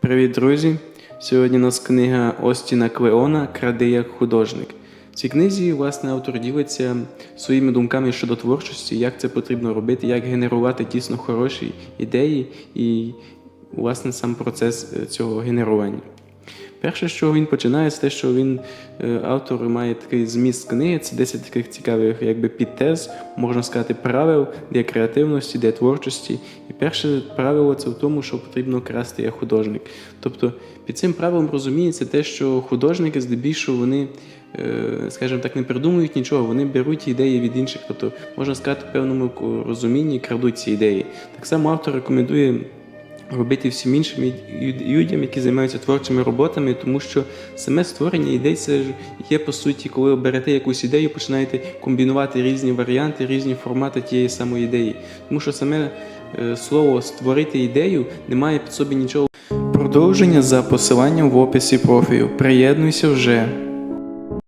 Привіт, друзі! Сьогодні у нас книга Остіна Клеона Кради як художник. В цій книзі, власне, автор ділиться своїми думками щодо творчості, як це потрібно робити, як генерувати дійсно хороші ідеї і, власне, сам процес е, цього генерування. Перше, що він починає, це те, що він е, автор має такий зміст книги, це 10 таких цікавих якби підтез, можна сказати, правил для креативності, для творчості. І перше правило це в тому, що потрібно красти як художник. Тобто під цим правилом розуміється те, що художники здебільшого вони, е, скажімо так, не придумують нічого, вони беруть ідеї від інших. Тобто, можна сказати, в певному розумінні крадуть ці ідеї. Так само автор рекомендує робити всім іншим людям, які займаються творчими роботами, тому що саме створення ідей це ж є по суті, коли берете якусь ідею, починаєте комбінувати різні варіанти, різні формати тієї самої ідеї. Тому що саме е, слово створити ідею не має під собі нічого. Продовження за посиланням в описі профілю. Приєднуйся вже.